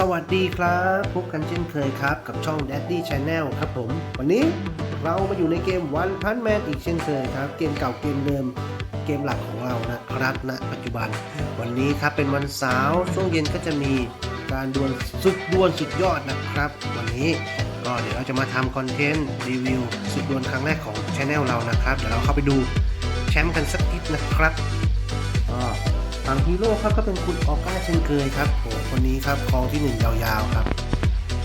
สวัสดีครับ พบกันเช่นเคยครับ กับช่อง Daddy Channel ครับผม วันนี้เรามาอยู่ในเกม One Punch Man อีกเช่นเคยครับ เกมเก่าเกมเดิมเกมหลักของเรานะครับณปัจจุบัน วันนี้ครับเป็นวันเสาร์ช่วงเย็นก็จะมีการดวลสุดดวลสุดยอดนะครับ วันนี้ก็เดี๋ยวเราจะมาทำคอนเทนต์รีวิวสุดดวลครั้งแรกของช anel เรานะครับเดี๋ยวเราเข้าไปดูแชมป์กันสักนิดนะครับก็ ฝั่งฮีโร่ครับก็เป็นคุณออก้าเช่นเคยครับโอ้คนนี้ครับครองที่หนึ่งยาวๆครับ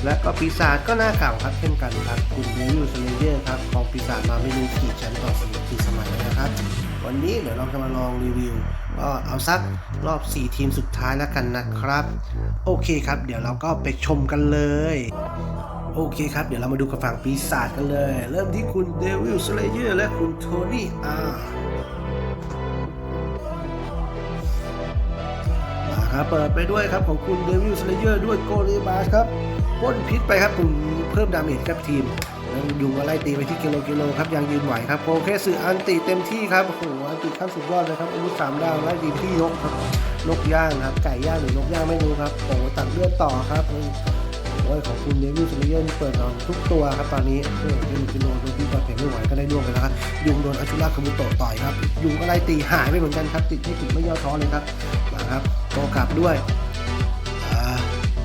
และก็ปีศาจก็หน้าเก่าครับเช่นกันครับคุณเดวิลสเลเยอร์ครับครองปีศาจมาไม่รู้กี่ชั้นต่อสี่กี่สมัยนะครับ วันนี้เดี๋ยวเราจะมาลองรีวิวก็เอาสักรอบ 4 ทีมสุดท้ายแล้วกันนะครับ โอเคครับ เดี๋ยวเราก็ไปชมกันเลยโอเคครับ เดี๋ยวเรามาดูกับฝั่งปีศาจกันเลย เริ่มที่คุณเดวิลสเลเยอร์และคุณโทนี่อาร์ เปิดไปด้วยครับของคุณเดวิลสเลเยอร์ด้วยโกลีบาสครับพ่นพิษไปครับผมเพิ่มดาเมจกับทีมแล้วยุงอะไรตีไปที่กิโลกิโลครับยังยืนไหวครับโคเคสืออันติเต็มที่ครับโอ้โหอันติขั้นสุดยอดเลยครับอายุสามดาวไล่ดีที่นกครับนกย่างครับไก่ย่างหรือนกย่างไม่รู้ครับโอ้ตัดเลือดต่อครับ อ้ยของคุณเดวิลสเลเยอร์นี่เปิดนอนทุกตัวครับตอนนี้โอ้โหกิโลกิโลโดนที่บอลเห็นไม่ไหวก็ได้ร่วงไปแล้วครับยุงโดนอาชุระคามุโตะต่อยครับยุงก็ไล่ตีหายไปเหมือนกันครับติดไม่ติดไม่ย่อท้อเลยครับมาครับโตกลับด้วย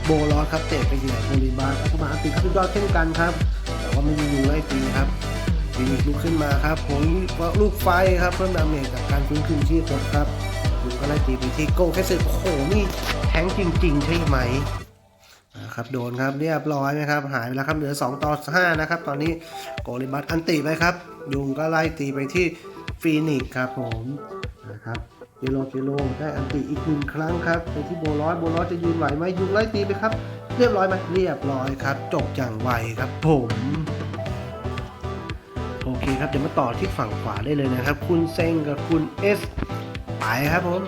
โบลอสครับเตะไปที่ไหนโบลิบาร์อัตมาติดขึ้นยอดเช่นกันครับแต่ว่าไม่มียูไล่ตีครับฟีนิกลุกขึ้นมาครับผมลูกไฟครับเพิ่มดาเมจจากการฟื้นคืนชีพครับยุงก็ไล่ตีไปที่โก้แค่สึกโอ้โหนี่แทงจริง ๆ ใช่ไหม นะครับโดนครับเรียบร้อยไหมครับหายไปแล้วครับเหลือ 2 ต่อ 5 นะครับ ตอนนี้โกลิบัตอันติไปครับ ยุงก็ไล่ตีไปที่ฟีนิกซ์ครับผมนะครับกิโลกิโลได้อันติอีกหนึ่งครั้งครับไปที่โบลอสโบลอสจะยืนไหวไหมยุงไล่ตีไปครับ เรียบร้อยไหมเรียบร้อยครับ จบอย่างไวครับผมโอเคครับเดี๋ยวมาต่อที่ฝั่งขวาได้เลยนะครับ คุณเซงกับคุณเอสไปครับผม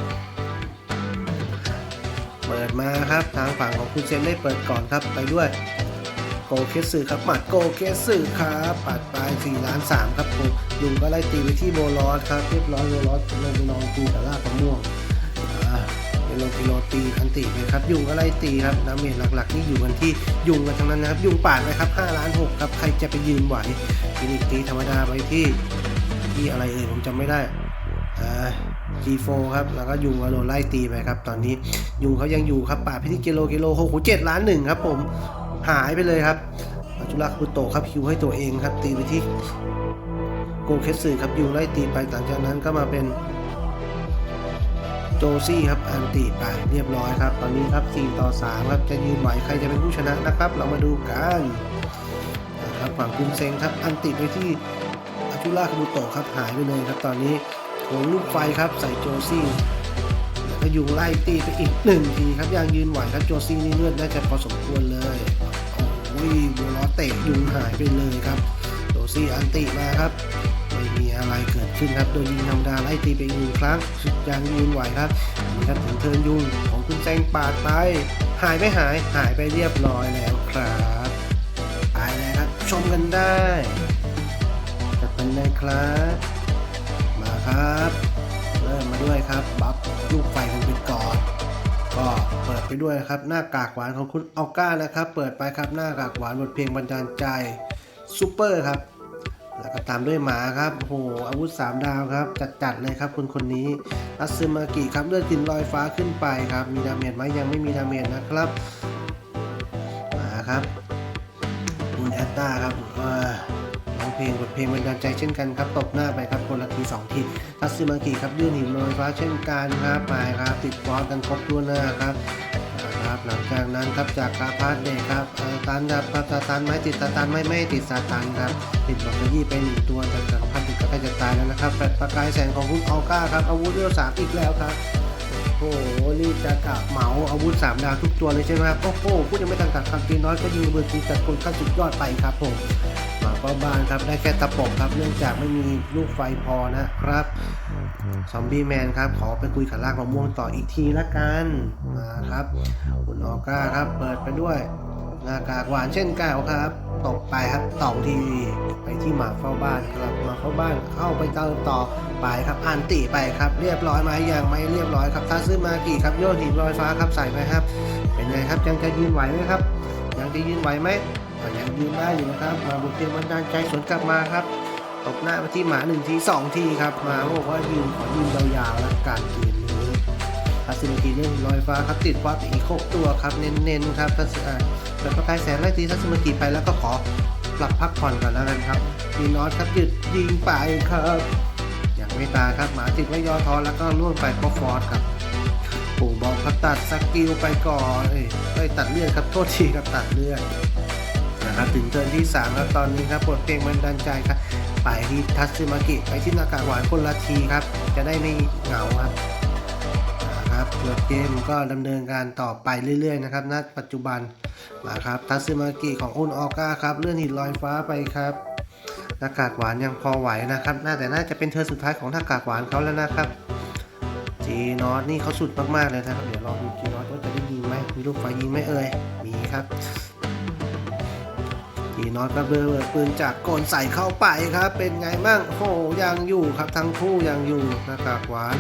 เปิดมาครับทางฝั่งของคุณเซนได้เปิดก่อนครับไปด้วยโกเคสึครับหมัดโกเคสึครับปัดไป4ล้าน3ครับผมลุงก็ไล่ตีไปที่โบลอสครับเรียบร้อยโบลอสลงไปนอนตีกับลากมะม่วงอ่าเป็นโลกิโลตีอันติไปครับยุงก็ไล่ตีครับน้ำเมจหลักๆนี่อยู่กันที่ยุงกันทั้งนั้นนะครับยุงปาดไปครับ5ล้าน6ครับใครจะไปยืนไหวฟินิกตีธรรมดาไปที่ที่อะไรเอ่ยผมจำไม่ได้อ่า G4 ครับ แล้วก็ยุงก็โดนไล่ตีไปครับ ตอนนี้ยุงเขายังอยู่ครับปาดไปที่กิโลกิโลโอ้โหเจ็ดล้านหนึ่งครับผมหายไปเลยครับอาจุระคุโตครับคิวให้ตัวเองครับ ตีไปที่โกเคสึครับยูไล่ตีไปหลังจากนั้นก็มาเป็นโจซี่ครับอันตีไปเรียบร้อยครับ ตอนนี้ครับ 4 ต่อ 3 ครับ จะยืนไหวใครจะเป็นผู้ชนะนะครับ เรามาดูกันนะครับฝั่งคุณเซงครับ อันติไปที่อาจุระคุโตะครับหายไปเลยครับตอนนี้ โหนลูกไฟครับใส่โจซี่แล้วก็ยุงไล่ตีไปอีกหนึ่งทีครับยังยืนไหวครับโจซี่นี่เลือดน่าจะพอสมควรเลยโอ้ยบัวล้อเตะยุงหายไปเลยครับโจซี่อันติมาครับไม่มีอะไรเกิดขึ้นครับโดนยิงธรรมดาไล่ตีไปอีกหนึ่งครั้งสุดยังยืนไหวครับนี่ครับถึงเทิร์นยุงของคุณแจงปาดไปหายไม่หายหายไปเรียบร้อยแล้วครับไปแล้วครับชมกันได้จัดเป็นเลยครับ ครับเริ่มมาด้วยครับบัฟลูกไฟกันไปก่อนก็เปิดไปด้วยครับหน้ากากหวานของคุณออก้านะครับ เปิดไปครับหน้ากากหวานบทเพลงบันดาลใจซูเปอร์ครับแล้วก็ตามด้วยหมาครับโหอาวุธ 3 ดาวครับ จัดๆเลยครับคนคนนี้อัซึมากิครับเลือดกลิ่นลอยฟ้าขึ้นไปครับ มีดาเมจไหมยังไม่มีดาเมจนะครับมาครับคุณแอตตาครับ เอ่อร้องเพลงบทเพลงบันดาลใจเช่นกันครับตบหน้าไปครับคนละทีสองทีทัตซึมากิครับยื่นหินลอยฟ้าเช่นกันครับไปครับติดฟอสกันครบตัวหน้าครับครับหลังจากนั้นครับจากกาพาดเดกครับอ่อตันครับครับสตันไม่ติดสตันไม่ไม่ติดสตันครับติดบอกเกอรี่ไปหนึ่งตัวจากจักรพันธ์ติดก็ใกล้จะตายแล้วนะครับแฟลชประกายแสงของคุณออก้าครับอาวุธเรียวสามอีกแล้วครับ โอ้โหนี่จะกะเหมาอาวุธ 3 ดาวทุกตัวเลยใช่ไหมครับ โอ้โหพูดยังไม่ทันกัดคำตีน้อยก็ยิงเบิดตีจัดคนขั้นสุดยอดไปครับผมหมาเป้าบ้านครับได้แค่ตะปบครับเนื่องจากไม่มีลูกไฟพอนะครับซอมบี้แมนครับ ขอไปคุยกับลากมะม่วงต่ออีกทีละกันมาครับ คุณออก้าครับเปิดไปด้วยหน้ากากหวานเช่นก่าครับตกไปครับสองทีไปที่หมาเฝ้าบ้านครับหมาเฝ้าบ้านเข้าไปเติมต่อ ไปครับ อันติไปครับ เรียบร้อยไหมยังไม่เรียบร้อยครับถ้าซื้อมากี่ครับโยนหินลอยฟ้าครับใส่ไปครับ เป็นไงครับยังจะยืนไหวไหมครับ ยังจะยืนไหวไหมยังยืนได้อยู่นะครับ มาบุกเตียมบันดาลใจสวนกลับมาครับตบหน้าไปที่หมาหนึ่งทีสองทีครับหมาบอกว่ายืนขอยืนยาวๆแล้วการเกมนี้ทัศนกีเล่นลอยฟ้าครับติดวัดอีกหกตัวครับเน้นๆครับทัศอ่าแต่ประกายแสงไล่ตีทัศนกีไปแล้วก็ขอปรับพักผ่อนก่อนแล้วกันครับทีนอตครับหยุดยิงไปครับ ไม่ตาครับหมาติดไม่ย่อท้อแล้วก็ล่วงไปก็ฟอสครับปู่บอกครับตัดสกิลไปก่อนเอ้ยตัดเลือดครับโทษทีครับตัดเลือดนะครับถึงเทิร์นที่3แล้วตอนนี้ครับบทเพลงมันดันใจครับไปที่ทัตสึมากิไปที่นากาหวานคนละทีครับ จะได้ไม่เหงาครับนะครับเปิดเกมก็ดำเนินการต่อไปเรื่อยๆนะครับณปัจจุบันนะครับทัตสึมากิของอุนออก้าครับเลื่อนหินลอยฟ้าไปครับ หน้ากากหวานยังพอไหวนะครับ น่าแต่น่าจะเป็นเทิร์นสุดท้ายของหน้ากากหวานเขาแล้วนะครับจีนอตนี่เขาสุดมากๆเลยนะครับ เดี๋ยวลองดูจีนอตว่าจะได้ยิงไหมมีลูกไฟยิงไหมเอ่ยมีครับจีนอตก็เบอร์ปืนจากโกนใส่เข้าไปครับ เป็นไงบ้างโอ้ยังอยู่ครับทั้งคู่ยังอยู่หน้ากากหวาน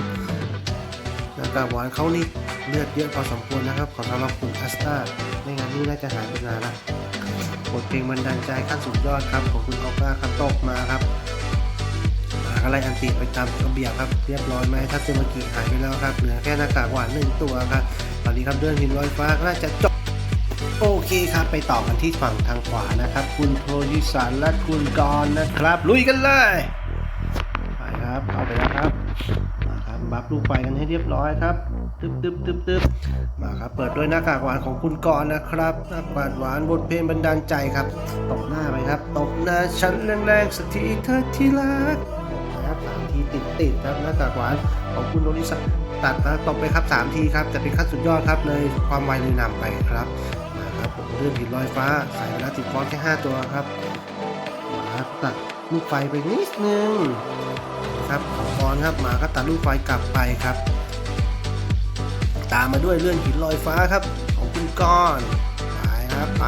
หน้ากากหวานเขานี่เลือดเยอะพอสมควรนะครับ ของสำหรับกลุ่มแอสตาไม่งั้นนี่น่าจะหายไปนานละ บทเพลงบันดาลใจขั้นสุดยอดครับของคุณออก้าครับตกมาครับหาอะไรอันติไปตามระเบียบครับเรียบร้อยไหมถ้าเซมากิหายไปแล้วครับเหลือแค่หน้ากากหวานหนึ่งตัวครับตอนนี้ครับเดินหินลอยฟ้าน่าจะจบโอเคครับไปต่อกันที่ฝั่งทางขวานะครับ คุณโทยิสันและคุณกรณ์นะครับ ลุยกันเลยไปครับเอาไปแล้วครับ ลูกไฟกันให้เรียบร้อยครับตึ๊บตึ๊บตึ๊บตึ๊บมาครับ เปิดด้วยหน้ากากหวานของคุณกรณ์นะครับ หน้ากากหวานบทเพลงบันดาลใจครับ ตบหน้าไปครับ ตบหน้าฉันแรงๆสักทีเธอที่รักนะครับสามทีติดติดๆครับหน้ากากหวานของคุณโนริสตัดนะตบไปครับสามทีครับจะเป็นขั้นสุดยอดครับเลยความไวเลยนำไปครับมาครับผมเลื่อนหินลอยฟ้าใส่ไปแล้วติดฟอนแค่ห้าตัวครับมาตัดลูกไฟไปนิดนึง ครับของฟอนครับหมาก็ตัดลูกไฟกลับไปครับ ตามมาด้วยเลื่อนหินลอยฟ้าครับ ของคุณก้อนไปครับไป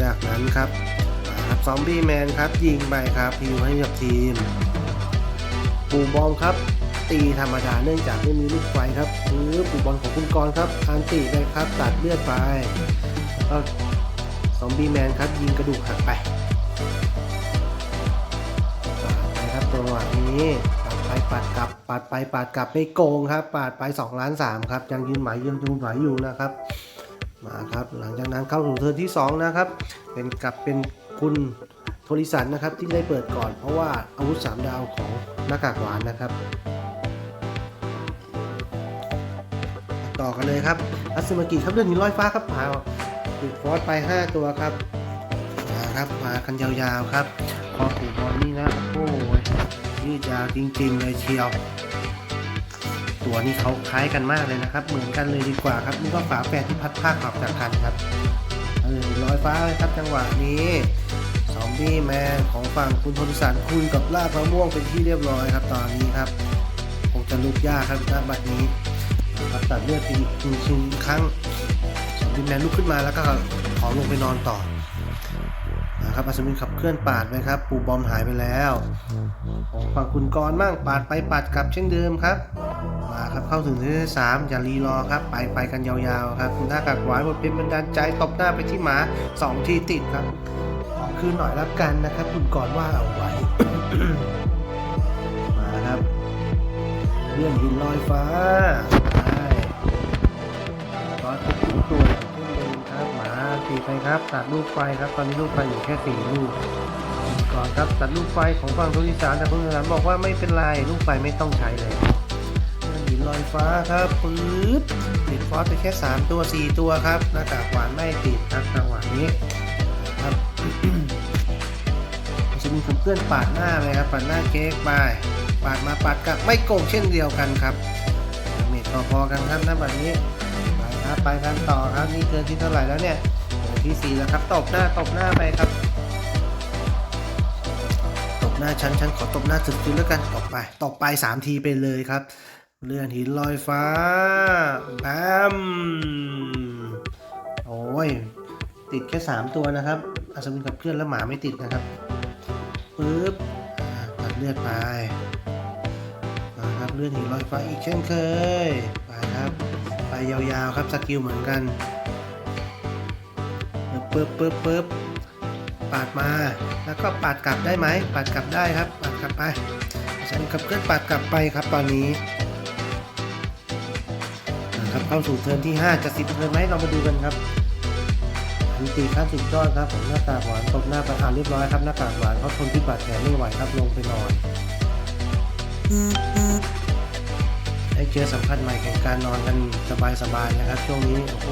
จากนั้นครับครับซอมบี้แมนครับยิงไปครับฮิวให้กับทีมปูบอมครับ ตีธรรมดาเนื่องจากไม่มีลูกไฟครับหรือปูบอลของคุณกรครับอันตีไปครับตัดเลือดไปแล้วก็ซอมบี้แมนครับยิงกระดูกหักไป ครับจังหวะนี้ปัดไปปัดกลับปัดไปปัดกลับไม่โกงครับ ปาดไป2ล้าน3ครับยังยืนไหวยืนยืนไหวอยู่นะครับมาครับหลังจากนั้นเข้าสู่เทิร์นที่ 2 นะครับ เป็นกลับเป็นคุณโทริสันนะครับที่ได้เปิดก่อน เพราะว่าอาวุธ 3 ดาวของหน้ากากหวานนะครับ ต่อกันเลยครับอัสมากิครับเรื่องหินลอยฟ้าครับพาติดฟอสไป 5 ตัวครับนะครับมากันยาวๆครับคอถูกบอลนี่นะโอ้ย ยืดยาวจริงๆเลยเชียว ตัวนี้เขาคล้ายกันมากเลยนะครับ เหมือนกันเลยดีกว่าครับนี่ก็ฝาแฝดที่พัดภาคออกจากกันครับเออลอยฟ้าเลยครับจังหวะนี้ซอมบี้แมนของฝั่งคุณทนสันคุยกับลากมะม่วงเป็นที่เรียบร้อยครับ ตอนนี้ครับคงจะลุกยากครับณบัดนี้ครับตัดเลือดไปอีกหนึ่งชิ้นครั้งซอมบี้แมนลุกขึ้นมาแล้วก็ขอลงไปนอนต่อ ครับอัศวินขับเคลื่อนปาดไปครับ ปูบอมหายไปแล้วฝั่งคุณกรณ์บ้างปาดไปปาดกลับเช่นเดิมครับ มาครับเข้าถึงที่สามอย่ารีรอครับ ไปไปกันยาวๆครับหน้ากากหวานบทเป็นบันดาใจตบหน้าไปที่หมาสองทีติดครับขอคืนหน่อยรับกันนะครับ คุณกรณ์ว่าเอาไว้ มาครับเลื่อนหินลอยฟ้าไปร้อยทุกตัว หมาตีไปครับ ตัดลูกไฟครับ ตอนนี้ลูกไฟอยู่แค่สี่ลูก ก่อนครับตัดลูกไฟของฝั่งทุริสานแต่คุณสานบอกว่าไม่เป็นไรลูกไฟไม่ต้องใช้เลยเลื่อนหินลอยฟ้าครับปื๊ดติดฟอสไปแค่ 3 ตัว 4 ตัวครับหน้ากากหวานไม่ติดครับจังหวะนี้ครับจะมีเพื่อนปาดหน้าเลยครับปาดหน้าเค้กไปปาดมาปาดกลับไม่โกงเช่นเดียวกันครับเมทพอๆกันครับนะแบบนี้ไปครับไปกันต่อครับนี่เกินที่เท่าไหร่แล้วเนี่ย ที่สี่แล้วครับ ตบหน้าตบหน้าไปครับ ตบหน้าฉันฉันขอตบหน้าถึกๆแล้วกันตบไปตบไป3ทีไปเลยครับ เลื่อนหินลอยฟ้าแบมโอ้ยติดแค่3ตัวนะครับอัศวินกับเพื่อนแล้วหมาไม่ติดนะครับปึ๊บตัดเลือดไปมาครับเลื่อนหินลอยฟ้าอีกเช่นเคยไปครับไปยาวๆครับสกิลเหมือนกัน ปึ๊บปึ๊บปึ๊บปาดมา แล้วก็ปาดกลับได้ไหมปาดกลับได้ครับปาดกลับไปฉันกับเพื่อนปาดกลับไปครับตอนนี้นะครับเข้าสู่เทิร์นที่ 5 จะสิบเทิร์นไหมเรามาดูกันครับอันตีขั้นสุดยอดครับผมหน้ากากหวานตบหน้าประธานเรียบร้อยครับหน้ากากหวานเขาทนพิษบาดแผลไม่ไหวครับลงไปนอนได้เจอสัมผัสใหม่แห่งการนอนกันสบายๆนะครับ ช่วงนี้โอ้โห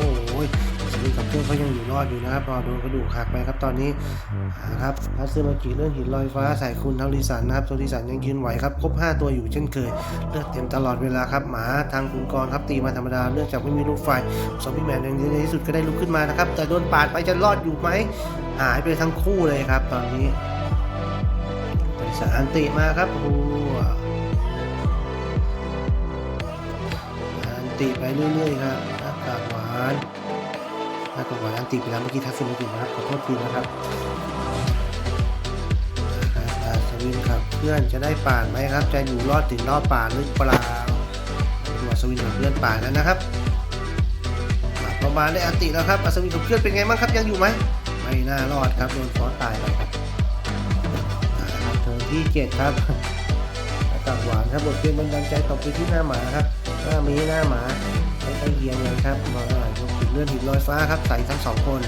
สมิกับเพื่อนเขายังอยู่รอดอยู่นะครับรอโดนกระดูกหักไปครับตอนนี้ครับพัสซึมากิเลื่อนหินลอยฟ้าใส่คุณเทาริสันนะครับโทริสันยังยืนไหวครับครบ5ตัวอยู่เช่นเคยเลือดเต็มตลอดเวลาครับหมาทางคุณกรครับตีมาธรรมดาเนื่องจากไม่มีลูกไฟซอมบี้แมนในที่สุดก็ได้ลุกขึ้นมานะครับแต่โดนปาดไปจะรอดอยู่ไหมหายไปทั้งคู่เลยครับ ตอนนี้โทริสันอันติมาครับโอ้โหอันติไปเรื่อยๆครับอากาศหวาน อากาศหวาอันติไปแล้วเมื่อกี้ทัศนกินะครับขอโทษทีนะครับอาสวินครับเพื่อนจะได้ป่านไหมครับ จะอยู่รอดถึงรอบป่านหรือเปล่าดูอัศวินกับเพื่อนป่านแล้วนะครับมาประมาณได้อันติแล้วครับอัศวินกับเพื่อนเป็นไงบ้างครับยังอยู่ไหมไม่น่ารอดครับโดนฟอสตายไปครับเทิร์นที่เจ็ดครับอากาศหวานครับบทเพลงบันดาลใจตกไปที่หน้าหมาครับหน้ามีหน้าหมาใกล้เคียงกันครับมาอ่ายกหิน เลื่อนหินลอยฟ้าครับใส่ทั้งสองคน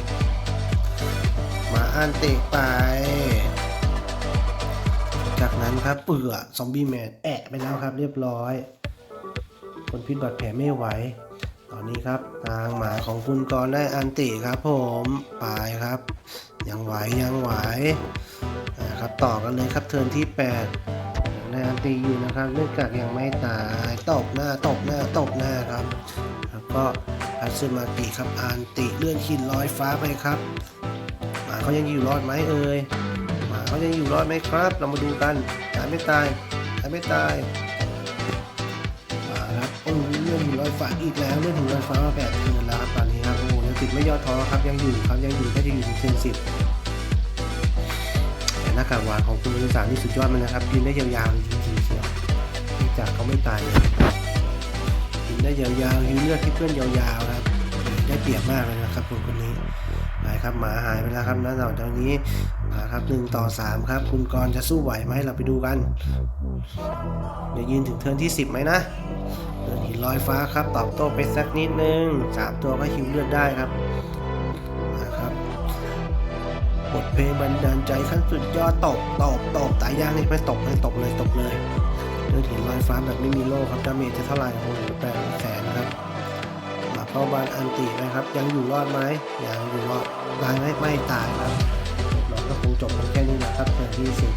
หมาอ่านเตะไป จากนั้นครับเปื่อซอมบี้แมนแอะไปแล้วครับเรียบร้อย คนพิษบาดแผลไม่ไหว ตอนนี้ครับทางหมาของคุณกรได้อันติครับผมไปครับ ยังไหวยังไหวนะครับต่อกันเลยครับเทิร์นที่8ในอันตีอยู่นะครับเนื่องจากยังไม่ตายตบหน้าตบหน้าตบหน้าครับ แล้วก็ พัสมาติครับอันติเลื่อนหินลอยฟ้าไปครับหมาเขายังอยู่รอดไหมเอ่ยหมาเขายังอยู่รอดไหมครับ เรามาดูกันตายไม่ตายตายไม่ตายมาครับโอ้เลื่อนหินลอยฟ้าอีกแล้วเลื่อนหินลอยฟ้ามาแปดคือนแล้วครับตอนนี้ครับโอ้ยังติดไม่ย่อท้อครับยังอยู่ครับยังอยู่ก็จะอยู่ถึงเซนสิบแต่หน้ากากหวานของคุณบริษัทนี่สุดยอดเลยนะครับยืนได้ยาวๆจริงๆเชียวจากเขาไม่ตายเลยยืนได้ยาวๆยืนเลือดที่เพื่อนยาวๆครับได้ เปรียบมากเลยนะครับคนคนนี้หายครับหมาหายไปแล้วครับแล้วตอนนี้มาครับหนึ่งต่อสามครับ คุณกรณ์จะสู้ไหวไหมเราไปดูกันเดี๋ยวยืนถึงเทิร์นที่10ไหมนะเดินหินลอยฟ้าครับตอบโต้ไปสักนิดนึงสามตัวก็ฮิวเลือดได้ครับนะครับบทเพลงบันดาลใจขั้นสุดยอดตบตบตบตายยากนี่ไม่ตบเลยตบเลยตบเลยเดินหินลอยฟ้าแบบไม่มีโล่ครับดาเมจจะเท่าไหร่โอ้โหแปดแสน เข้าบานอันตินะครับ ยังอยู่รอดไหมยังอยู่รอดตายไหมไม่ตายครับเราก็คงจบแค่นี้นะครับเทิร์นที่สิบ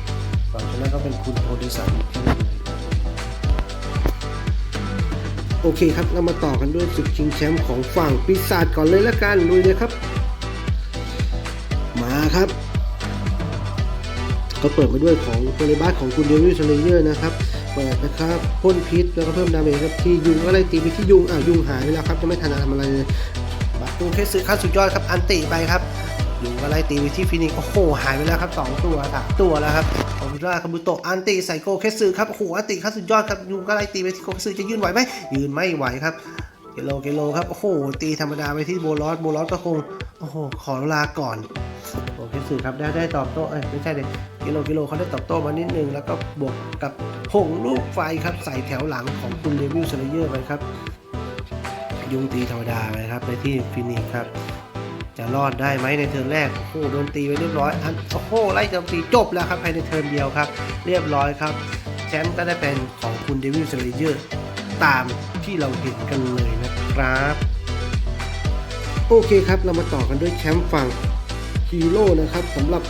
ก่อนจากนั้นก็เป็นคุณโพธิสัตว์แค่นี้โอเคครับ เรามาต่อกันด้วยศึกชิงแชมป์ของฝั่งปีศาจก่อนเลยละกันลุยเลยครับ มาครับ ก็เปิดมาด้วยของโพลิบัสของคุณเดวิลเลเยอร์นะครับ เปิดนะครับพ่นพิษแล้วก็เพิ่มดาเมจครับที่ยุงอะไรตีไปที่ยุงอะยุงหายไปแล้วครับจะไม่ทันทำอะไรเลยบัตรตูเคสขั้นสุดยอดครับอันติไปครับยุงอะไรตีไปที่ฟินิกโอ้โหหายไปแล้วครับสองตัวสามตัวแล้วครับคอมพิวเตอร์คาบุโตะอันติใส่โกเคสครับโอ้โหอันติขั้นสุดยอดครับยุงอะไรตีไปที่โกเคสจะยืนไหวไหมยืนไม่ไหวครับเกโลเกโลครับโอ้โหตีธรรมดาไปที่โบลอสโบลอสก็คงโอ้โหขอลาก่อน สื่อครับได้ได้ตอบโต้เอ้ยไม่ใช่เลยกิโลกิโลเขาได้ตอบโต้มานิดนึง แล้วก็บวกกับผงลูกไฟครับใส่แถวหลังของคุณเดวิลเซเลเยอร์ไปครับยุงตีธรรมดาไปครับไปที่ฟินิกครับจะรอดได้ไหมในเทิร์นแรก โอ้โหโดนตีไปเรียบร้อยอันโอ้โหไล่โจมตีจบแล้วครับภายในเทิร์นเดียวครับ เรียบร้อยครับแชมป์ก็ได้เป็นของคุณเดวิลเซเลเยอร์ตามที่เราเห็นกันเลยนะครับ โอเคครับเรามาต่อกันด้วยแชมป์ฝั่ง ฮีโร่นะครับสำหรับ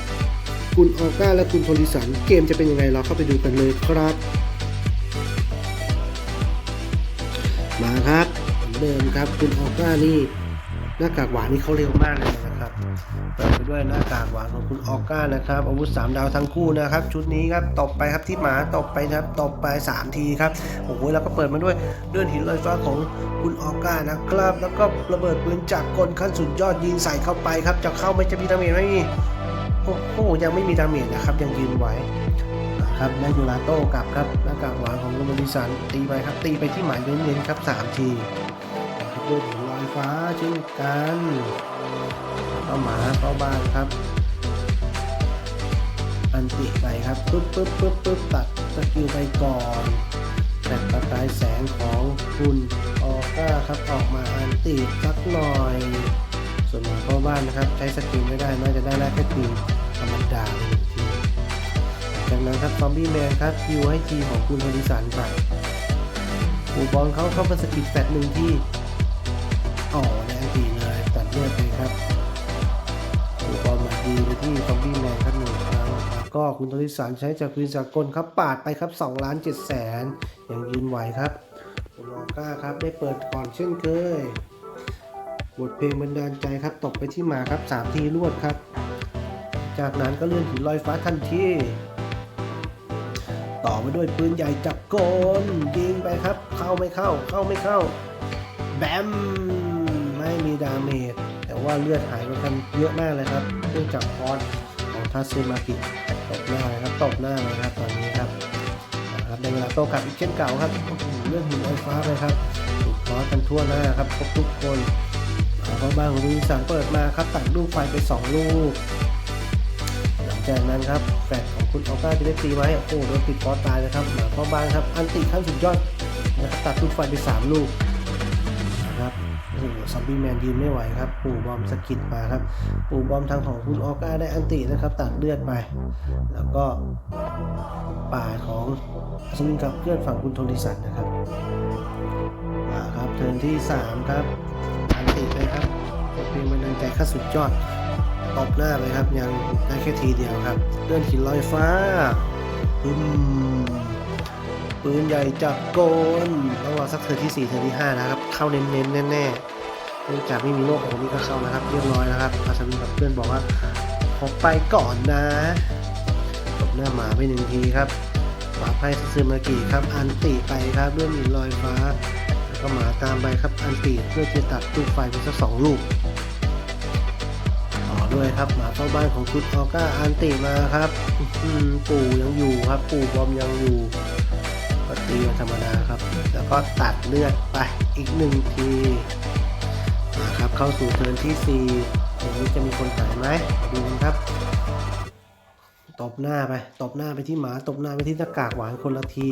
คุณออก้าและคุณโทริสัน เกมจะเป็นยังไงเราเข้าไปดูกันเลยครับ มาครับเหมือนเดิมครับคุณออก้านี่หน้ากากหวานนี่เขาเร็วมากเลยนะ เปิดไปด้วยหน้ากากหวานของคุณออก้านะครับอาวุธ 3 ดาวทั้งคู่นะครับ ชุดนี้ครับตบไปครับที่หมาตบไปครับตบไป 3 ทีครับโอ้โหแล้วก็เปิดมาด้วยเลื่อนหินลอยฟ้าของคุณออก้านะครับ แล้วก็ระเบิดปืนจากกลขั้นสุดยอดยิงใส่เข้าไปครับจะเข้าไม่จะมีดาเมจไหมนี่โอ้โหยังไม่มีดาเมจนะครับยังยืนไหวนะครับได้ยูราโต้กลับครับหน้ากากหวานของคุณบริสันตีไปครับตีไปที่หมายเน้นๆครับสามทีด้วยหินลอยฟ้าเช่นกัน ก็หมาเข้าบ้านครับ อันติไปครับปึ๊บปึ๊บปึ๊บปึ๊บตัดสกิลไปก่อนแต่ประกายแสงของคุณออก้าครับออกมาอันติสักหน่อย ส่วนหมาเข้าบ้านนะครับ ใช้สกิลไม่ได้น่าจะได้แค่แค่ทีธรรมดาไปหนึ่งทีจากนั้นครับซอมบี้แมนครับคิวให้ทีของคุณฮริสันไปปูบอลเขาเข้ามาสกิลแฟตหนึ่งที่อ๋อในอันติเลยตัดเลือดไปครับ ดีไปที่ซอมบี้แมนครับหนึ่งครั้งก็คุณธริสารใช้จากคืนจากกลครับปาดไปครับ2ล้าน7แสนยังยืนไหวครับคุณลอก้าครับได้เปิดก่อนเช่นเคย บทเพลงบันดาลใจครับตกไปที่หมาครับ3ทีรวดครับ จากนั้นก็เลื่อนหินลอยฟ้าทันทีต่อมาด้วยปืนใหญ่จับกลยิงไปครับ เข้าไม่เข้าเข้าไม่เข้า แบม ไม่มีดาเมจแต่ว่าเลือดหายไปกันเยอะมากเลยครับ เนื่องจากคอนของทัสเซมากิตบหน้าครับตบหน้าเลยครับตอนนี้ครับนะครับในเวลาโตกลับอีกเช่นเก่าครับเลือดหินไฟฟ้าไปครับถูกคอสกันทั่วหน้าครับครบทุกคนแล้วก็บ้านของลุยสานเปิดมาครับตัดลูกไฟไปสองลูก หลังจากนั้นครับแฟดของคุณออก้าจะได้ตีไว้โอ้โหโดนติดคอตายเลยครับหมาเข้าบ้านครับอันติขั้นสุดยอดนะครับตัดลูกไฟไปสามลูก โอ้ซอมบี้แมนยืนไม่ไหวครับ ปู่บอมสกิดมาครับ ปู่บอมทางของคุณออก้าได้อันตินะครับตัดเลือดไป แล้วก็ป่าของซึ่งกับเพื่อนฝั่งคุณโทนิสันนะครับมาครับเทิร์นที่ 3 ครับ อันติไปครับเป็นเพียงมันดันใจขั้นสุดยอดตบหน้าไปครับ ยังได้แค่ทีเดียวครับเลื่อนหินลอยฟ้าอืม ปืนใหญ่จับโกนต้องรอสักเทอที่ 4เทอที่ 5 นะครับ เข้าเน้นๆแน่ๆเนื่องจากไม่มีโรคโอ้นี่ก็เข้านะครับ เรียบร้อยนะครับอาสวินกับเพื่อนบอกว่าขอไปก่อนนะตบหน้าหมาไปหนึ่งทีครับหมาไพ่ซึมากิครับ อันติไปครับด้วยมีลอยฟ้า แล้วก็หมาตามไปครับ อันติเพื่อจะตัดลูกไฟไปสักสองลูกต่อด้วยครับหมาเข้าบ้านของคุณออก้าอันติมาครับปู่ยังอยู่ครับ ปู่บอมยังอยู่ ตีธรรมดาครับ แล้วก็ตัดเลือดไปอีกหนึ่งทีมาครับเข้าสู่เทิร์นที่ 4 ตรงนี้จะมีคนหายไหมดูกันครับ ตบหน้าไป ตบหน้าไปที่หมา ตบหน้าไปที่หน้ากากหวานคนละที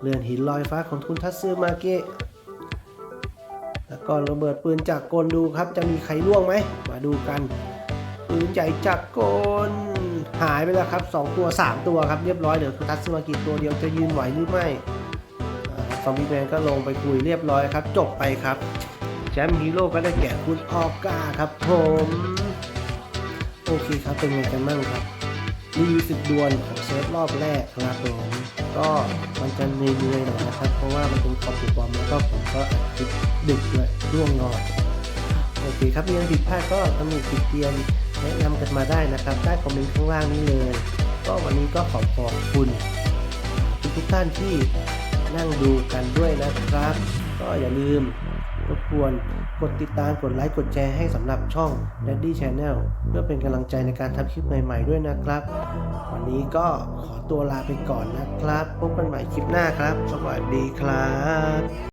เลื่อนหินลอยฟ้าของทุนทัตซึมาเกะแล้วก็ระเบิดปืนจากกลดูครับ จะมีใครล่วงไหม มาดูกัน ปืนใหญ่จากกล หายไปแล้วครับ 2 ตัว 3 ตัวครับเรียบร้อยเดี๋ยวคือทัตสึมากิตัวเดียวจะยืนไหวหรือไม่อ่าซอมบี้แมนก็ลงไปคุยเรียบร้อยครับ จบไปครับแชมป์ฮีโร่ก็ได้แก่คุณออก้าครับผมโอเคครับเป็นไงกันบ้างครับรีวิวสิบดวลของเซฟรอบแรกครับผมก็มันจะเหนื่อยๆหน่อยนะครับ เพราะว่ามันเป็นคอมพิวบอมแล้วก็ผมก็อัดติดดึกด้วยร่วงนอนโอเคครับมีอะไรผิดพลาดก็ตำหนิติดเตียน แนะนำกันมาได้นะครับใต้คอมเมนต์ข้างล่างนี้เลย ก็วันนี้ก็ขอขอบคุณทุกทุกท่านที่นั่งดูกันด้วยนะครับ ก็อย่าลืมรบกวนกดติดตามกดไลค์กดแชร์ให้สำหรับช่อง Daddy Channel เพื่อเป็นกำลังใจในการทำคลิปใหม่ๆด้วยนะครับ วันนี้ก็ขอตัวลาไปก่อนนะครับ พบกันใหม่คลิปหน้าครับ สวัสดีครับ